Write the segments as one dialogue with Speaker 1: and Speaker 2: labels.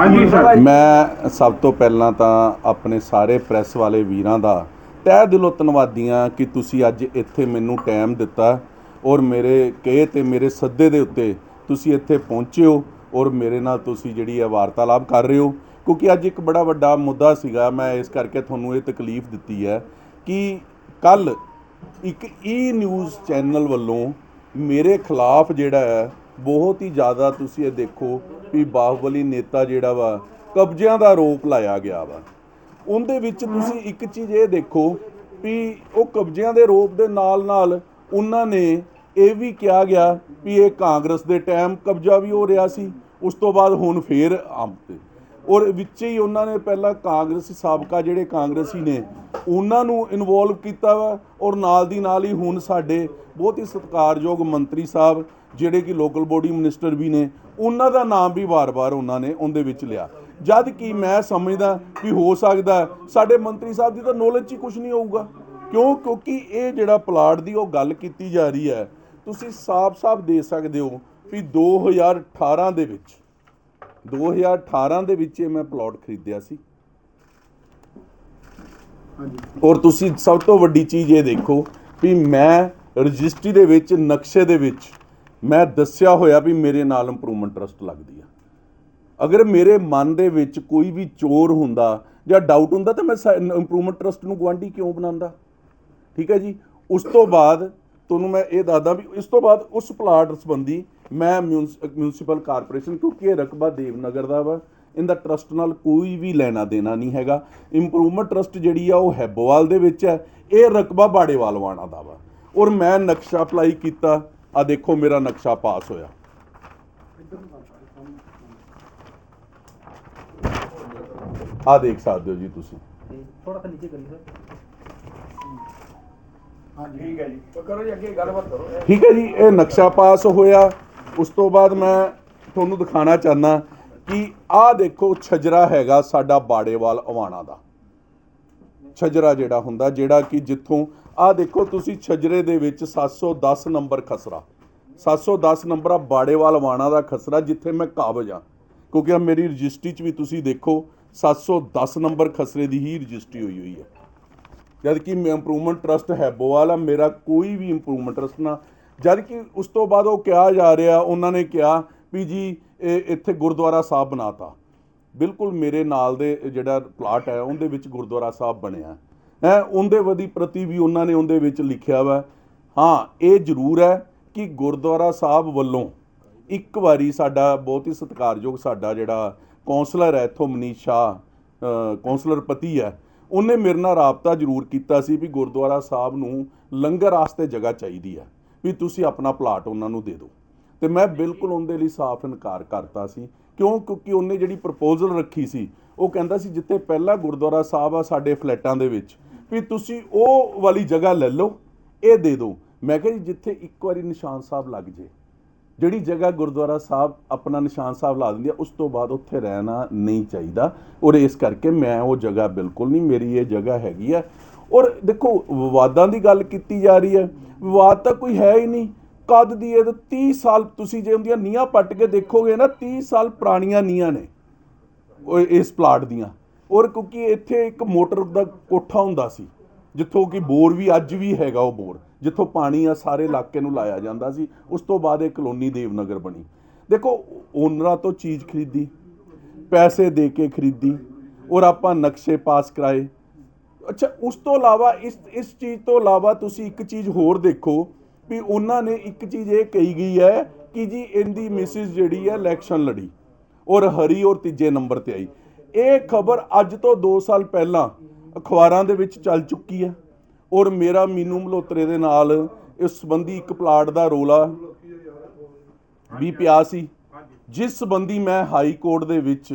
Speaker 1: ਹਾਂਜੀ ਸਰ।
Speaker 2: ਮੈਂ ਸਭ ਤੋਂ ਪਹਿਲਾਂ ਤਾਂ ਆਪਣੇ ਸਾਰੇ ਪ੍ਰੈਸ ਵਾਲੇ ਵੀਰਾਂ ਦਾ ਤਹਿ ਦਿਲੋਂ ਧੰਨਵਾਦੀਆਂ ਕਿ ਤੁਸੀਂ ਅੱਜ ਇੱਥੇ ਮੈਨੂੰ ਟਾਈਮ ਦਿੱਤਾ ਔਰ ਮੇਰੇ ਕਹੇ ਤੇ ਮੇਰੇ ਸੱਦੇ ਦੇ ਉੱਤੇ ਤੁਸੀਂ ਇੱਥੇ ਪਹੁੰਚੇ ਹੋ ਔਰ ਮੇਰੇ ਨਾਲ ਤੁਸੀਂ ਜਿਹੜੀ ਹੈ ਵਾਰਤਾਲਾਪ ਕਰ ਰਹੇ ਹੋ। ਕਿਉਂਕਿ ਅੱਜ ਇੱਕ ਬੜਾ ਵੱਡਾ ਮੁੱਦਾ ਸੀਗਾ ਮੈਂ ਇਸ ਕਰਕੇ ਤੁਹਾਨੂੰ ਇਹ ਤਕਲੀਫ ਦਿੱਤੀ ਹੈ ਕਿ ਕੱਲ ਇੱਕ ਈ ਨਿਊਜ਼ ਚੈਨਲ ਵੱਲੋਂ ਮੇਰੇ ਖਿਲਾਫ ਜਿਹੜਾ ਹੈ ਬਹੁਤ ਹੀ ਜ਼ਿਆਦਾ ਤੁਸੀਂ ਇਹ ਦੇਖੋ ਵੀ ਬਾਹੁਬਲੀ ਨੇਤਾ ਜਿਹੜਾ ਵਾ, ਕਬਜ਼ਿਆਂ ਦਾ ਆਰੋਪ ਲਾਇਆ ਗਿਆ ਵਾ। ਉਹਦੇ ਵਿੱਚ ਤੁਸੀਂ ਇੱਕ ਚੀਜ਼ ਇਹ ਦੇਖੋ ਵੀ ਉਹ ਕਬਜ਼ਿਆਂ ਦੇ ਆਰੋਪ ਦੇ ਨਾਲ ਨਾਲ ਉਹਨਾਂ ਨੇ ਇਹ ਵੀ ਕਿਹਾ ਗਿਆ ਵੀ ਇਹ ਕਾਂਗਰਸ ਦੇ ਟਾਈਮ ਕਬਜ਼ਾ ਵੀ ਹੋ ਰਿਹਾ ਸੀ, ਉਸ ਤੋਂ ਬਾਅਦ ਹੁਣ ਫੇਰ ਆਮ ਤੇ। ਔਰ ਵਿੱਚ ਹੀ ਉਹਨਾਂ ਨੇ ਪਹਿਲਾਂ ਕਾਂਗਰਸੀ ਸਾਬਕਾ ਜਿਹੜੇ ਕਾਂਗਰਸੀ ਨੇ, ਉਹਨਾਂ ਨੂੰ ਇਨਵੋਲਵ ਕੀਤਾ ਵਾ ਔਰ ਨਾਲ ਦੀ ਨਾਲ ਹੀ ਹੁਣ ਸਾਡੇ ਬਹੁਤ ਹੀ ਸਤਿਕਾਰਯੋਗ ਮੰਤਰੀ ਸਾਹਿਬ ਜਿਹੜੇ ਕਿ ਲੋਕਲ ਬੋਡੀ ਮਿਨਿਸਟਰ ਵੀ ਨੇ ਉਹਨਾਂ ਦਾ ਨਾਮ ਵੀ ਵਾਰ-ਵਾਰ ਉਹਨਾਂ ਨੇ ਉਹਦੇ ਵਿੱਚ ਲਿਆ। ਜਦ ਕਿ ਮੈਂ ਸਮਝਦਾ ਵੀ ਹੋ ਸਕਦਾ ਸਾਡੇ ਮੰਤਰੀ ਸਾਹਿਬ ਦੀ ਤਾਂ ਨੌਲੇਜ ਹੀ ਕੁਝ ਨਹੀਂ ਹੋਊਗਾ। ਕਿਉਂ? ਕਿਉਂਕਿ ਇਹ ਜਿਹੜਾ ਪਲਾਟ ਦੀ ਉਹ ਗੱਲ ਕੀਤੀ ਜਾ ਰਹੀ ਹੈ ਤੁਸੀਂ ਸਾਫ਼-ਸਾਫ਼ ਦੇ ਸਕਦੇ ਹੋ ਵੀ 2018 ਦੇ ਵਿੱਚ 2018 ਦੇ ਵਿੱਚ ਇਹ ਮੈਂ ਪਲਾਟ ਖਰੀਦਿਆ ਸੀ। ਔਰ ਤੁਸੀਂ ਸਭ ਤੋਂ ਵੱਡੀ ਚੀਜ਼ ਇਹ ਦੇਖੋ ਵੀ ਮੈਂ ਰਜਿਸਟਰੀ ਦੇ ਵਿੱਚ ਨਕਸ਼ੇ ਦੇ ਵਿੱਚ ਮੈਂ ਦੱਸਿਆ ਹੋਇਆ ਵੀ ਮੇਰੇ ਨਾਲ ਇੰਪਰੂਵਮੈਂਟ ਟਰਸਟ ਲੱਗਦੀ ਆ। ਅਗਰ ਮੇਰੇ ਮਨ ਦੇ ਵਿੱਚ ਕੋਈ ਵੀ ਚੋਰ ਹੁੰਦਾ ਜਾਂ ਡਾਊਟ ਹੁੰਦਾ ਤਾਂ ਮੈਂ ਇੰਪਰੂਵਮੈਂਟ ਟਰਸਟ ਨੂੰ ਗਵਾਂਢੀ ਕਿਉਂ ਬਣਾਉਂਦਾ? ਠੀਕ ਹੈ ਜੀ? ਉਸ ਤੋਂ ਬਾਅਦ ਤੁਹਾਨੂੰ ਮੈਂ ਇਹ ਦੱਸਦਾ ਵੀ ਇਸ ਤੋਂ ਬਾਅਦ ਉਸ ਪਲਾਟ ਸੰਬੰਧੀ ਮੈਂ ਮਿਊਨਿਸਪਲ ਕਾਰਪੋਰੇਸ਼ਨ ਕਿਉਂਕਿ ਇਹ ਰਕਬਾ ਦੇਵਨਗਰ ਦਾ ਵਾ, ਇਹਦਾ ਟਰਸਟ ਨਾਲ ਕੋਈ ਵੀ ਲੈਣਾ ਦੇਣਾ ਨਹੀਂ ਹੈਗਾ। ਇੰਪਰੂਵਮੈਂਟ ਟਰਸਟ ਜਿਹੜੀ ਆ ਉਹ ਹੈਬੋਵਾਲ ਦੇ ਵਿੱਚ ਹੈ। ਇਹ ਰਕਬਾ ਬਾੜੇਵਾਲ ਵਾਣਾ ਦਾ ਵਾ। ਔਰ ਮੈਂ ਨਕਸ਼ਾ ਅਪਲਾਈ ਕੀਤਾ ਆ ਦੇਖੋ ਮੇਰਾ ਨਕਸ਼ਾ ਪਾਸ ਹੋਇਆ। ਆ ਦੇਖ ਸਕਦੇ ਹੋ ਜੀ ਤੁਸੀਂ।
Speaker 3: ਥੋੜਾ ਤਾਂ ਨੀਚੇ ਕਰੀ ਸਰ
Speaker 1: ਠੀਕ ਹੈ ਜੀ। ਕਰੋ ਜੀ ਅੱਗੇ ਗੱਲਬਾਤ ਕਰੋ।
Speaker 2: ਠੀਕ ਹੈ ਜੀ ਇਹ ਨਕਸ਼ਾ ਪਾਸ ਹੋਇਆ। ਉਸ ਤੋਂ ਬਾਅਦ ਮੈਂ ਤੁਹਾਨੂੰ ਦਿਖਾਣਾ ਚਾਹਨਾ ਕਿ ਆਹ ਦੇਖੋ ਛਜਰਾ ਹੈਗਾ ਸਾਡਾ ਬਾੜੇਵਾਲ ਅਵਾਣਾ ਦਾ। ਛਜਰਾ ਜਿਹੜਾ ਹੁੰਦਾ, ਜਿਹੜਾ ਕਿ ਜਿੱਥੋਂ ਆਹ ਦੇਖੋ ਤੁਸੀਂ ਛਜਰੇ ਦੇ ਵਿੱਚ 710 ਨੰਬਰ ਖਸਰਾ। 710 ਨੰਬਰ ਆ ਬਾੜੇਵਾਲ ਵਾਣਾ ਦਾ ਖਸਰਾ, ਜਿੱਥੇ ਮੈਂ ਕਾਬਜ ਆ। ਕਿਉਂਕਿ ਆ ਮੇਰੀ ਰਜਿਸਟਰੀ 'ਚ ਵੀ ਤੁਸੀਂ ਦੇਖੋ 710 ਨੰਬਰ ਖਸਰੇ ਦੀ ਹੀ ਰਜਿਸਟਰੀ ਹੋਈ ਹੋਈ ਹੈ। ਜਦ ਕਿ ਮੈਂ ਇੰਪਰੂਵਮੈਂਟ ਟਰਸਟ ਹੈਬੋਵਾਲ ਆ, ਮੇਰਾ ਕੋਈ ਵੀ ਇੰਪਰੂਵਮੈਂਟ ਟਰਸਟ ਨਾ। ਜਦ ਕਿ ਉਸ ਤੋਂ ਬਾਅਦ ਉਹ ਕਿਹਾ ਜਾ ਰਿਹਾ, ਉਹਨਾਂ ਨੇ ਕਿਹਾ ਵੀ ਜੀ, ਇਹ ਇੱਥੇ ਗੁਰਦੁਆਰਾ ਸਾਹਿਬ ਬਣਾਤਾ। ਬਿਲਕੁਲ ਮੇਰੇ ਨਾਲ ਦੇ ਜਿਹੜਾ ਪਲਾਟ ਹੈ ਉਹਦੇ ਵਿੱਚ ਗੁਰਦੁਆਰਾ ਸਾਹਿਬ ਬਣਿਆ। ਹੈ ਉਹਦੇ ਵਦੀ ਪ੍ਰਤੀ ਵੀ ਉਹਨਾਂ ਨੇ ਉਹਦੇ ਵਿੱਚ ਲਿਖਿਆ ਵਾ। ਹਾਂ ਇਹ ਜ਼ਰੂਰ ਹੈ ਕਿ ਗੁਰਦੁਆਰਾ ਸਾਹਿਬ ਵੱਲੋਂ ਇੱਕ ਵਾਰੀ ਸਾਡਾ ਬਹੁਤ ਹੀ ਸਤਿਕਾਰਯੋਗ ਸਾਡਾ ਜਿਹੜਾ ਕਾਉਂਸਲਰ ਹੈ ਇੱਥੋਂ ਮਨੀਸ਼ ਸ਼ਾਹ ਅ, ਕਾਉਂਸਲਰ ਪਤੀ ਹੈ ਉਹਨੇ ਮੇਰੇ ਨਾਲ ਰਾਬਤਾ ਜ਼ਰੂਰ ਕੀਤਾ ਸੀ ਵੀ ਗੁਰਦੁਆਰਾ ਸਾਹਿਬ ਨੂੰ ਲੰਗਰ ਵਾਸਤੇ ਜਗ੍ਹਾ ਚਾਹੀਦੀ ਹੈ ਵੀ ਤੁਸੀਂ ਆਪਣਾ ਪਲਾਟ ਉਹਨਾਂ ਨੂੰ ਦੇ ਦਿਓ। ਤੇ ਮੈਂ ਬਿਲਕੁਲ ਉਹਦੇ ਲਈ ਸਾਫ਼ ਇਨਕਾਰ ਕਰਤਾ ਸੀ। ਕਿਉਂ? ਕਿਉਂਕਿ ਉਹਨੇ ਜਿਹੜੀ ਪ੍ਰਪੋਜ਼ਲ ਰੱਖੀ ਸੀ, ਉਹ ਕਹਿੰਦਾ ਸੀ, ਜਿੱਥੇ ਪਹਿਲਾ ਗੁਰਦੁਆਰਾ ਸਾਹਿਬ ਆ ਸਾਡੇ ਫਲੈਟਾਂ ਦੇ ਵਿੱਚ, ਵੀ ਤੁਸੀਂ ਉਹ ਵਾਲੀ ਜਗ੍ਹਾ ਲੈ ਲਓ, ਇਹ ਦੇ ਦਿਓ ਮੈਂ ਕਿਹਾ ਜੀ, ਜਿੱਥੇ ਇੱਕ ਵਾਰੀ ਨਿਸ਼ਾਨ ਸਾਹਿਬ ਲੱਗ ਜੇ, ਜਿਹੜੀ ਜਗ੍ਹਾ ਗੁਰਦੁਆਰਾ ਸਾਹਿਬ ਆਪਣਾ ਨਿਸ਼ਾਨ ਸਾਹਿਬ ਲਾ ਦਿੰਦੀ ਆ, ਉਸ ਤੋਂ ਬਾਅਦ ਉੱਥੇ ਰਹਿਣਾ ਨਹੀਂ ਚਾਹੀਦਾ। ਔਰ ਇਸ ਕਰਕੇ ਮੈਂ ਉਹ ਜਗ੍ਹਾ ਬਿਲਕੁਲ ਨਹੀਂ, ਮੇਰੀ ਇਹ ਜਗ੍ਹਾ ਹੈਗੀ ਆ। ਔਰ ਦੇਖੋ, ਵਿਵਾਦਾਂ ਦੀ ਗੱਲ ਕੀਤੀ ਜਾ ਰਹੀ ਹੈ ਵਿਵਾਦ ਤਾਂ ਕੋਈ ਹੈ ਹੀ ਨਹੀਂ। ਕਦ ਦੀ ਹੈ ਤਾਂ 30 ਸਾਲ ਤੁਸੀਂ ਜੇ ਉਹਦੀਆਂ ਨੀਹਾਂ ਪੱਟ ਕੇ ਦੇਖੋਗੇ ਨਾ 30 ਸਾਲ ਪੁਰਾਣੀਆਂ ਨੀਹਾਂ ਨੇ ਉਹ ਇਸ ਪਲਾਟ ਦੀਆਂ। ਔਰ ਕਿਉਂਕਿ ਇੱਥੇ ਇੱਕ ਮੋਟਰ ਦਾ ਕੋਠਾ ਹੁੰਦਾ ਸੀ, ਜਿੱਥੋਂ ਕਿ ਬੋਰ ਵੀ ਅੱਜ ਵੀ ਹੈਗਾ ਉਹ ਬੋਰ, ਜਿੱਥੋਂ ਪਾਣੀ ਆ ਸਾਰੇ ਇਲਾਕੇ ਨੂੰ ਲਾਇਆ ਜਾਂਦਾ ਸੀ, ਉਸ ਤੋਂ ਬਾਅਦ ਇਹ ਕਲੋਨੀ ਦੇਵਨਗਰ ਬਣੀ। ਦੇਖੋ, ਓਨਰਾਂ ਤੋਂ ਚੀਜ਼ ਖਰੀਦੀ, ਪੈਸੇ ਦੇ ਕੇ ਖਰੀਦੀ, ਔਰ ਆਪਾਂ ਨਕਸ਼ੇ ਪਾਸ ਕਰਾਏ। ਅੱਛਾ, ਉਸ ਤੋਂ ਇਲਾਵਾ ਇਸ ਇਸ ਚੀਜ਼ ਤੋਂ ਇਲਾਵਾ ਤੁਸੀਂ ਇੱਕ ਚੀਜ਼ ਹੋਰ ਦੇਖੋ ਵੀ ਉਹਨਾਂ ਨੇ ਇੱਕ ਚੀਜ਼ ਇਹ ਕਹੀ ਗਈ ਹੈ ਕਿ ਜੀ ਇਹਦੀ ਮਿਸਿਸ ਜਿਹੜੀ ਹੈ ਇਲੈਕਸ਼ਨ ਲੜੀ ਔਰ ਹਰੀ ਔਰ ਤੀਜੇ ਨੰਬਰ ਤੇ ਆਈ। ਇਹ ਖਬਰ ਅੱਜ ਤੋਂ 2 ਸਾਲ ਪਹਿਲਾਂ ਅਖਬਾਰਾਂ ਦੇ ਵਿੱਚ ਚੱਲ ਚੁੱਕੀ ਹੈ ਔਰ ਮੇਰਾ ਮੀਨੂ ਮਲੋਤਰੇ ਦੇ ਨਾਲ ਇਸ ਸੰਬੰਧੀ ਇੱਕ ਪਲਾਟ ਦਾ ਰੋਲਾ ਵੀ ਪਿਆ ਸੀ, ਜਿਸ ਸੰਬੰਧੀ ਮੈਂ ਹਾਈ ਕੋਰਟ ਦੇ ਵਿੱਚ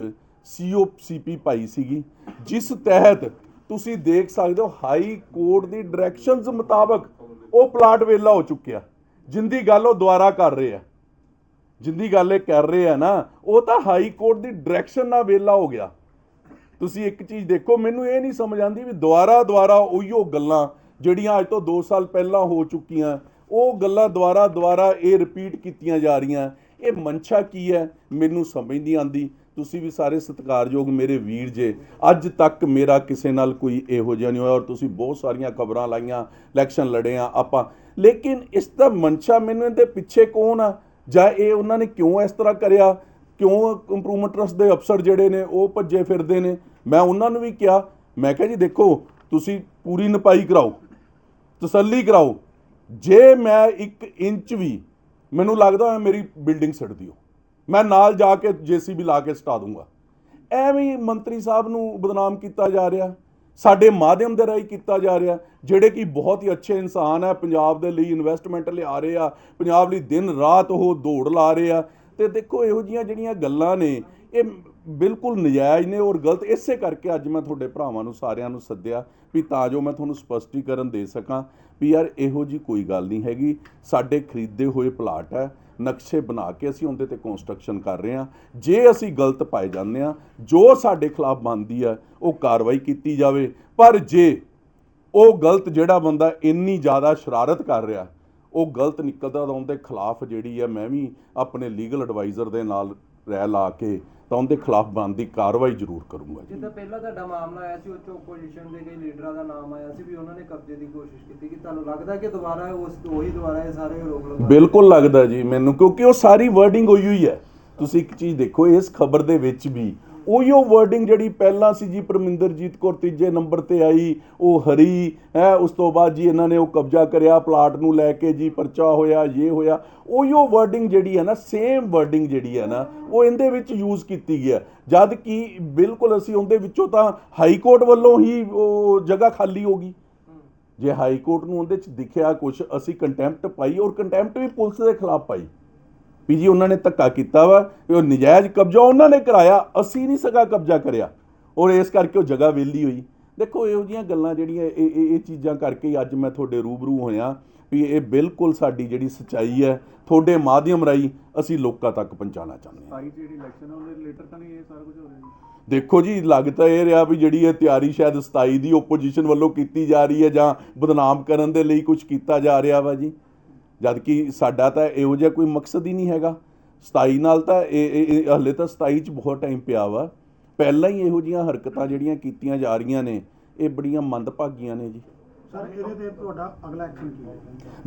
Speaker 2: ਸੀਓਸੀਪੀ ਪਾਈ ਸੀਗੀ, ਜਿਸ ਤਹਿਤ ਤੁਸੀਂ ਦੇਖ ਸਕਦੇ ਹੋ ਹਾਈ ਕੋਰਟ ਦੀ ਡਾਇਰੈਕਸ਼ਨਸ ਮੁਤਾਬਕ ਉਹ ਪਲਾਟ ਵੇਲਾ ਹੋ ਚੁੱਕਿਆ। ਜਿੰਦੀ ਗੱਲ ਉਹ ਦੁਬਾਰਾ ਕਰ ਰਹੇ ਆ। ਜਿੰਦੀ ਗੱਲ ਇਹ ਕਰ ਰਹੇ ਆ ਨਾ, ਉਹ ਤਾਂ ਹਾਈ ਕੋਰਟ ਦੀ ਡਾਇਰੈਕਸ਼ਨ ਨਾਲ ਵੇਲਾ ਹੋ ਗਿਆ। ਤੁਸੀਂ ਇੱਕ ਚੀਜ਼ ਦੇਖੋ, ਮੈਨੂੰ ਇਹ ਨਹੀਂ ਸਮਝ ਆਉਂਦੀ ਵੀ ਦੁਬਾਰਾ ਦੁਬਾਰਾ ਉਹੀਓ ਗੱਲਾਂ ਜਿਹੜੀਆਂ ਅੱਜ ਤੋਂ 2 ਸਾਲ ਪਹਿਲਾਂ ਹੋ ਚੁੱਕੀਆਂ, ਉਹ ਗੱਲਾਂ ਦੁਬਾਰਾ ਦੁਆਰਾ ਇਹ ਰਿਪੀਟ ਕੀਤੀਆਂ ਜਾ ਰਹੀਆਂ। ਇਹ ਮਨਸ਼ਾ ਕੀ ਹੈ? ਮੈਨੂੰ ਸਮਝ ਨਹੀਂ ਆਉਂਦੀ। ਤੁਸੀਂ ਵੀ ਸਾਰੇ ਸਤਿਕਾਰਯੋਗ ਮੇਰੇ ਵੀਰ ਜੇ। ਅੱਜ ਤੱਕ ਮੇਰਾ ਕਿਸੇ ਨਾਲ ਕੋਈ ਇਹੋ ਜਿਹਾ ਨਹੀਂ ਹੋਇਆ ਔਰ ਤੁਸੀਂ ਬਹੁਤ ਸਾਰੀਆਂ ਖਬਰਾਂ ਲਾਈਆਂ, ਇਲੈਕਸ਼ਨ ਲੜੇ ਆ ਆਪਾਂ। ਲੇਕਿਨ ਇਸ ਦਾ ਮਨਸ਼ਾ ਮੈਨੂੰ ਇਹਦੇ ਪਿੱਛੇ ਕੌਣ ਆ? ਜਾਂ ਇਹ ਉਹਨਾਂ ਨੇ ਕਿਉਂ ਇਸ ਤਰ੍ਹਾਂ ਕਰਿਆ? ਕਿਉਂ ਇੰਪਰੂਵਮੈਂਟ ਟਰਸਟ ਦੇ ਅਫਸਰ ਜਿਹੜੇ ਨੇ ਉਹ ਭੱਜੇ ਫਿਰਦੇ ਨੇ? ਮੈਂ ਉਹਨਾਂ ਨੂੰ ਵੀ ਕਿਹਾ, ਮੈਂ ਕਿਹਾ ਜੀ ਦੇਖੋ, ਤੁਸੀਂ ਪੂਰੀ ਨਪਾਈ ਕਰਾਓ, ਤਸੱਲੀ ਕਰਾਓ। ਜੇ ਮੈਂ 1 ਇੰਚ ਵੀ, ਮੈਨੂੰ ਲੱਗਦਾ ਹੋਇਆ ਮੇਰੀ ਬਿਲਡਿੰਗ ਸੜ ਦਿਓ। ਮੈਂ ਨਾਲ ਜਾ ਕੇ ਜੀਸੀਬੀ ਲਾ ਕੇ ਸਟਾ ਦੂੰਗਾ। ਐਵੇਂ ਮੰਤਰੀ ਸਾਹਿਬ ਨੂੰ ਬਦਨਾਮ ਕੀਤਾ ਜਾ ਰਿਹਾ, ਸਾਡੇ ਮਾਧਿਅਮ ਦੇ ਰਾਹੀਂ ਕੀਤਾ ਜਾ ਰਿਹਾ, ਜਿਹੜੇ ਕਿ ਬਹੁਤ ਹੀ ਅੱਛੇ ਇਨਸਾਨ ਹੈ ਪੰਜਾਬ ਦੇ ਲਈ ਇਨਵੈਸਟਮੈਂਟ ਲਿਆ ਰਹੇ ਆ, ਪੰਜਾਬ ਲਈ ਦਿਨ ਰਾਤ ਉਹ ਦੌੜ ਲਾ ਰਹੇ ਆ। ਤੇ ਦੇਖੋ ਇਹੋ ਜੀਆਂ ਜਿਹੜੀਆਂ ਗੱਲਾਂ ਨੇ, ਇਹ ਬਿਲਕੁਲ ਨਜਾਇਜ਼ ਨੇ ਔਰ ਗਲਤ। ਇਸੇ ਕਰਕੇ ਅੱਜ ਮੈਂ ਤੁਹਾਡੇ ਭਰਾਵਾਂ ਨੂੰ ਸਾਰਿਆਂ ਨੂੰ ਸੱਦਿਆ ਵੀ ਤਾਂ ਜੋ ਮੈਂ ਤੁਹਾਨੂੰ ਸਪਸ਼ਟੀਕਰਨ ਦੇ ਸਕਾਂ ਵੀ ਯਾਰ ਇਹੋ ਜੀ ਕੋਈ ਗੱਲ ਨਹੀਂ ਹੈਗੀ। ਸਾਡੇ ਖਰੀਦੇ ਹੋਏ ਪਲਾਟ ਹੈ ਨਕਸ਼ੇ ਬਣਾ ਕੇ ਅਸੀਂ ਉਹਦੇ ਤੇ ਕੰਸਟਰਕਸ਼ਨ ਕਰ ਰਹੇ ਹਾਂ। ਜੇ ਅਸੀਂ ਗਲਤ ਪਾਏ ਜਾਂਦੇ ਹਾਂ, ਜੋ ਸਾਡੇ ਖਿਲਾਫ ਬਣਦੀ ਹੈ, ਉਹ ਕਾਰਵਾਈ ਕੀਤੀ ਜਾਵੇ। ਪਰ ਜੇ ਉਹ ਗਲਤ ਜਿਹੜਾ ਬੰਦਾ ਇੰਨੀ ਜ਼ਿਆਦਾ ਸ਼ਰਾਰਤ ਕਰ ਰਿਹਾ, ਉਹ ਗਲਤ ਨਿਕਲਦਾ ਤਾਂ ਉਹਦੇ ਖਿਲਾਫ ਜਿਹੜੀ ਹੈ, ਮੈਂ ਵੀ ਆਪਣੇ ਲੀਗਲ ਐਡਵਾਈਜ਼ਰ ਦੇ ਨਾਲ ਰਹਿ ਲਾ ਕੇ ਤਾਂ ਉਹਦੇ ਖਿਲਾਫ ਬਣਦੀ ਕਾਰਵਾਈ ਜ਼ਰੂਰ ਕਰੂੰਗਾ ਜੀ।
Speaker 3: ਜਿੱਦਾਂ ਪਹਿਲਾਂ ਤੁਹਾਡਾ ਮਾਮਲਾ ਆਇਆ ਸੀ ਉਹ 'ਚ ਦੇ ਕਈ ਲੀਡਰਾਂ ਦਾ ਨਾਮ ਆਇਆ ਸੀ ਵੀ ਉਹਨਾਂ ਨੇ ਕਬਜ਼ੇ ਦੀ ਕੋਸ਼ਿਸ਼ ਕੀਤੀ ਕਿ ਤੁਹਾਨੂੰ ਲੱਗਦਾ ਕਿ ਦੁਬਾਰਾ ਉਸ ਉਹੀ ਦੁਬਾਰਾ ਇਹ ਸਾਰੇ ਰੋਕ ਲਗਾ
Speaker 2: ਬਿਲਕੁਲ ਲੱਗਦਾ ਜੀ ਮੈਨੂੰ ਕਿਉਂਕਿ ਉਹ ਸਾਰੀ ਵਰਡਿੰਗ ਹੋਈ ਹੋਈ ਹੈ। ਤੁਸੀਂ ਇੱਕ ਚੀਜ਼ ਦੇਖੋ ਇਸ ਖਬਰ ਦੇ ਵਿੱਚ ਵੀ ਉਹੀਓ ਵਰਡਿੰਗ ਜਿਹੜੀ ਪਹਿਲਾਂ ਸੀ ਜੀ ਪਰਮਿੰਦਰਜੀਤ ਕੌਰ ਤੀਜੇ ਨੰਬਰ ਤੇ ਆਈ, ਉਹ ਹਰੀ, ਹੈ, ਉਸ ਤੋਂ ਬਾਅਦ ਜੀ ਇਹਨਾਂ ਨੇ ਉਹ ਕਬਜ਼ਾ ਕਰਿਆ, ਪਲਾਟ ਨੂੰ ਲੈ ਕੇ ਜੀ ਪਰਚਾ ਹੋਇਆ ਇਹ ਹੋਇਆ। ਉਹੀਓ ਵਰਡਿੰਗ ਜਿਹੜੀ ਹੈ ਨਾ ਸੇਮ ਵਰਡਿੰਗ ਜਿਹੜੀ ਹੈ ਨਾ, ਉਹ ਇਹਦੇ ਵਿੱਚ ਯੂਜ਼ ਕੀਤੀ ਗਿਆ ਜਦ ਕਿ ਬਿਲਕੁਲ ਅਸੀਂ ਉਹਦੇ ਵਿੱਚੋਂ ਤਾਂ ਹਾਈ ਕੋਰਟ ਵੱਲੋਂ ਹੀ ਉਹ ਜਗ੍ਹਾ ਖਾਲੀ ਹੋ ਗਈ। ਜੇ ਹਾਈ ਕੋਰਟ ਨੂੰ ਉਹਦੇ ਚ ਦਿਖਿਆ ਕੁਝ ਅਸੀਂ ਕੰਟੈਂਪਟ ਪਾਈ ਔਰ ਕੰਟੈਂਪਟ ਵੀ ਪੁਲਿਸ ਦੇ ਖਿਲਾਫ ਪਾਈ। ਵੀ ਜੀ ਉਹਨਾਂ ਨੇ ਧੱਕਾ ਕੀਤਾ ਵਾ ਉਹ ਨਜਾਇਜ਼ ਕਬਜ਼ਾ ਉਹਨਾਂ ਨੇ ਕਰਾਇਆ ਅਸੀਂ ਨਹੀਂ ਸਗਾ ਕਬਜ਼ਾ ਕਰਿਆ। ਔਰ ਇਸ ਕਰਕੇ ਉਹ ਜਗ੍ਹਾ ਵਿਹਲੀ ਹੋਈ। ਦੇਖੋ ਇਹੋ ਜੀਆਂ ਗੱਲਾਂ ਜਿਹੜੀਆਂ ਇਹ ਇਹ ਇਹ ਚੀਜ਼ਾਂ ਕਰਕੇ ਹੀ ਅੱਜ ਮੈਂ ਤੁਹਾਡੇ ਰੂਬਰੂ ਹੋਇਆ ਵੀ ਇਹ ਬਿਲਕੁਲ ਸਾਡੀ ਜਿਹੜੀ ਸਚਾਈ ਹੈ ਤੁਹਾਡੇ ਮਾਧਿਅਮ ਰਾਹੀਂ ਅਸੀਂ ਲੋਕਾਂ ਤੱਕ ਪਹੁੰਚਾਉਣਾ ਚਾਹੁੰਦੇ ਹਾਂ।
Speaker 1: ਸਾਈ ਜਿਹੜੀ ਇਲੈਕਸ਼ਨ ਆ ਉਹਦੇ ਰਿਲੇਟਡ ਤਾਂ ਨਹੀਂ ਇਹ ਸਾਰਾ ਕੁਝ ਹੋ ਰਿਹਾ ਜੀ?
Speaker 2: ਦੇਖੋ ਜੀ ਲੱਗ ਤਾਂ ਇਹ ਰਿਹਾ ਵੀ ਜਿਹੜੀ ਇਹ ਤਿਆਰੀ ਸ਼ਾਇਦ 27 ਦੀ ਓਪੋਜੀਸ਼ਨ ਵੱਲੋਂ ਕੀਤੀ ਜਾ ਰਹੀ ਹੈ ਜਾਂ ਬਦਨਾਮ ਕਰਨ ਦੇ ਲਈ ਕੁਝ ਕੀਤਾ ਜਾ ਰਿਹਾ ਵਾ ਜੀ। ਜਦ ਕਿ ਸਾਡਾ ਤਾਂ ਇਹੋ ਜਿਹਾ ਕੋਈ ਮਕਸਦ ਹੀ ਨਹੀਂ ਹੈਗਾ। 27 ਨਾਲ ਤਾਂ ਇਹ ਹਲੇ ਤਾਂ 27 ਚ ਬਹੁਤ ਟਾਈਮ ਪਿਆ ਵਾ। ਪਹਿਲਾਂ ਹੀ ਇਹੋ ਜੀਆਂ ਹਰਕਤਾਂ ਜਿਹੜੀਆਂ ਕੀਤੀਆਂ ਜਾ ਰਹੀਆਂ ਨੇ ਇਹ ਬੜੀਆਂ ਮੰਦਭਾਗੀਆਂ ਨੇ ਜੀ।
Speaker 1: ਸਰ ਇਹਦੇ ਤੇ ਤੁਹਾਡਾ ਅਗਲਾ ਐਕਸ਼ਨ ਕੀ ਹੈ?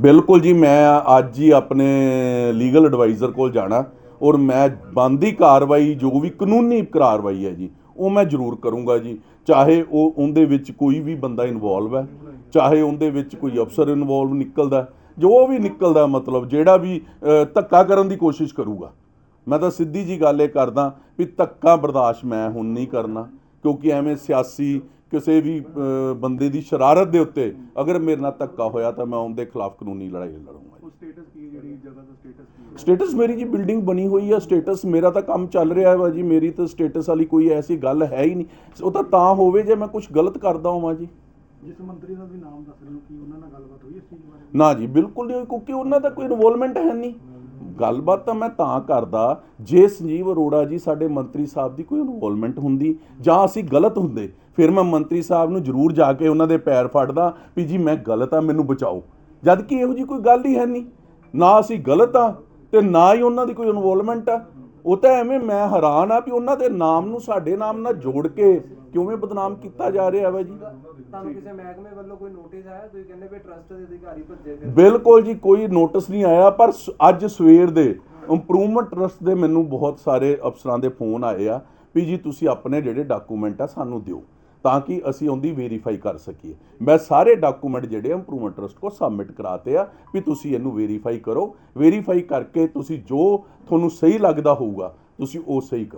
Speaker 2: ਬਿਲਕੁਲ ਜੀ ਮੈਂ ਅੱਜ ਹੀ ਆਪਣੇ ਲੀਗਲ ਐਡਵਾਈਜ਼ਰ ਕੋਲ ਜਾਣਾ ਔਰ ਮੈਂ ਬੰਦੀ ਕਾਰਵਾਈ ਜੋ ਵੀ ਕਾਨੂੰਨੀ ਕਾਰਵਾਈ ਹੈ ਜੀ ਉਹ ਮੈਂ ਜ਼ਰੂਰ ਕਰੂੰਗਾ ਜੀ। ਚਾਹੇ ਉਹ ਉਹਦੇ ਵਿੱਚ ਕੋਈ ਵੀ ਬੰਦਾ ਇਨਵੋਲਵ ਹੈ ਚਾਹੇ ਉਹਦੇ ਵਿੱਚ ਕੋਈ ਅਫਸਰ ਇਨਵੋਲਵ ਨਿਕਲਦਾ ਜੋ ਵੀ ਨਿਕਲਦਾ ਮਤਲਬ ਜਿਹੜਾ ਵੀ ਧੱਕਾ ਕਰਨ ਦੀ ਕੋਸ਼ਿਸ਼ ਕਰੂਗਾ। ਮੈਂ ਤਾਂ ਸਿੱਧੀ ਜੀ ਗੱਲ ਇਹ ਕਰਦਾ ਵੀ ਧੱਕਾ ਬਰਦਾਸ਼ਤ ਮੈਂ ਹੁਣ ਨਹੀਂ ਕਰਨਾ ਕਿਉਂਕਿ ਐਵੇਂ ਸਿਆਸੀ ਕਿਸੇ ਵੀ ਬੰਦੇ ਦੀ ਸ਼ਰਾਰਤ ਦੇ ਉੱਤੇ ਅਗਰ ਮੇਰੇ ਨਾਲ ਧੱਕਾ ਹੋਇਆ ਤਾਂ ਮੈਂ ਉਹਦੇ ਖਿਲਾਫ ਕਾਨੂੰਨੀ ਲੜਾਈ ਲੜੂੰਗਾ
Speaker 1: ਉਹ ਸਟੇਟਸ ਕੀ ਹੈ ਜਿਹੜੀ ਜਗ੍ਹਾ ਦਾ ਸਟੇਟਸ ਕੀ ਹੈ?
Speaker 2: ਸਟੇਟਸ ਮੇਰੀ ਜੀ ਬਿਲਡਿੰਗ ਬਣੀ ਹੋਈ ਹੈ ਸਟੇਟਸ ਮੇਰਾ ਤਾਂ ਕੰਮ ਚੱਲ ਰਿਹਾ ਹੈ ਜੀ ਮੇਰੀ ਤਾਂ ਸਟੇਟਸ ਵਾਲੀ ਕੋਈ ਐਸੀ ਗੱਲ ਹੈ ਹੀ ਨਹੀਂ। ਉਹ ਤਾਂ ਤਾਂ ਹੋਵੇ ਜੇ ਮੈਂ ਕੁਝ ਗਲਤ ਕਰਦਾ ਹਾਂ ਜੀ।
Speaker 1: ਜਿਸ ਮੰਤਰੀ ਦਾ ਵੀ ਨਾਮ ਦੱਸ ਰਹੇ ਹੋ, ਕਿ ਉਹਨਾਂ ਨਾਲ ਗੱਲਬਾਤ ਹੋਈ ਇਸ ਚੀਜ਼ ਬਾਰੇ?
Speaker 2: ਨਾ ਜੀ, ਬਿਲਕੁਲ ਨਹੀਂ ਹੋਈ, ਕਿਉਂਕਿ ਉਹਨਾਂ ਦਾ ਕੋਈ ਇਨਵੋਲਵਮੈਂਟ ਹੈ ਨਹੀਂ। ਗੱਲਬਾਤ ਤਾਂ ਮੈਂ ਤਾਂ ਕਰਦਾ, ਜੇ ਸੰਜੀਵ ਅਰੋੜਾ ਜੀ ਸਾਡੇ ਮੰਤਰੀ ਸਾਹਿਬ ਦੀ ਕੋਈ ਇਨਵੋਲਵਮੈਂਟ ਹੁੰਦੀ, ਜਾਂ ਅਸੀਂ ਗਲਤ ਹੁੰਦੇ, ਫਿਰ ਮੈਂ ਮੰਤਰੀ ਸਾਹਿਬ ਨੂੰ ਜ਼ਰੂਰ ਜਾ ਕੇ ਉਹਨਾਂ ਦੇ ਪੈਰ ਫੜਦਾ ਵੀ ਜੀ, ਮੈਂ ਗਲਤ ਆ ਮੈਨੂੰ ਬਚਾਓ। ਜਦ ਕਿ ਇਹੋ ਜੀ ਕੋਈ ਗੱਲ ਹੀ ਹੈ ਨਹੀਂ। ਨਾ ਅਸੀਂ ਗਲਤ ਆ ਤੇ ਨਾ ਹੀ ਉਹਨਾਂ ਦੀ ਕੋਈ ਇਨਵੋਲਵਮੈਂਟ ਆ। ਉਹ ਤਾਂ ਐਵੇਂ ਮੈਂ ਹੈਰਾਨ ਆ ਵੀ ਉਹਨਾਂ ਦੇ ਨਾਮ ਨੂੰ ਸਾਡੇ ਨਾਮ ਨਾਲ ਜੋੜ ਕੇ ਕਿਉਂ ਬਦਨਾਮ ਕੀਤਾ ਜਾ ਰਿਹਾ ਵਾ ਜੀ?
Speaker 3: ਤੁਹਾਨੂੰ ਕਿਸੇ ਮਹਿਕਮੇ ਵੱਲੋਂ ਕੋਈ ਨੋਟਿਸ ਆਇਆ? ਤੁਸੀਂ ਕਹਿੰਦੇ ਵੀ ਟਰਸਟ ਦੇ ਅਧਿਕਾਰੀ ਭੱਜੇ ਫਿਰ।
Speaker 2: ਬਿਲਕੁਲ ਜੀ ਕੋਈ ਨੋਟਿਸ ਨਹੀਂ ਆਇਆ ਪਰ ਅੱਜ ਸਵੇਰ ਦੇ ਇੰਪਰੂਵਮੈਂਟ ਟਰਸਟ ਦੇ ਮੈਨੂੰ ਬਹੁਤ ਸਾਰੇ ਅਫਸਰਾਂ ਦੇ ਫੋਨ ਆਏ ਆ ਵੀ ਜੀ ਤੁਸੀਂ ਆਪਣੇ ਜਿਹੜੇ ਡਾਕੂਮੈਂਟ ਆ ਸਾਨੂੰ ਦਿਓ। ਤਾਂ ਕਿ ਅਸੀਂ ਉਹਦੀ ਵੈਰੀਫਾਈ ਕਰ ਸਕੀਏ। ਮੈਂ ਸਾਰੇ ਡਾਕੂਮੈਂਟ ਜਿਹੜੇ ਇੰਪਰੂਵਮੈਂਟ ਟਰਸਟ ਕੋ ਸਬਮਿਟ ਕਰਾਤੇ ਆ ਵੀ ਤੁਸੀਂ ਇਹਨੂੰ ਵੈਰੀਫਾਈ ਕਰੋ। ਵੈਰੀਫਾਈ ਕਰਕੇ ਤੁਸੀਂ ਜੋ ਤੁਹਾਨੂੰ ਸਹੀ ਲੱਗਦਾ ਹੋਊਗਾ, ਤੁਸੀਂ ਉਹ ਸਹੀ ਕਰੋ।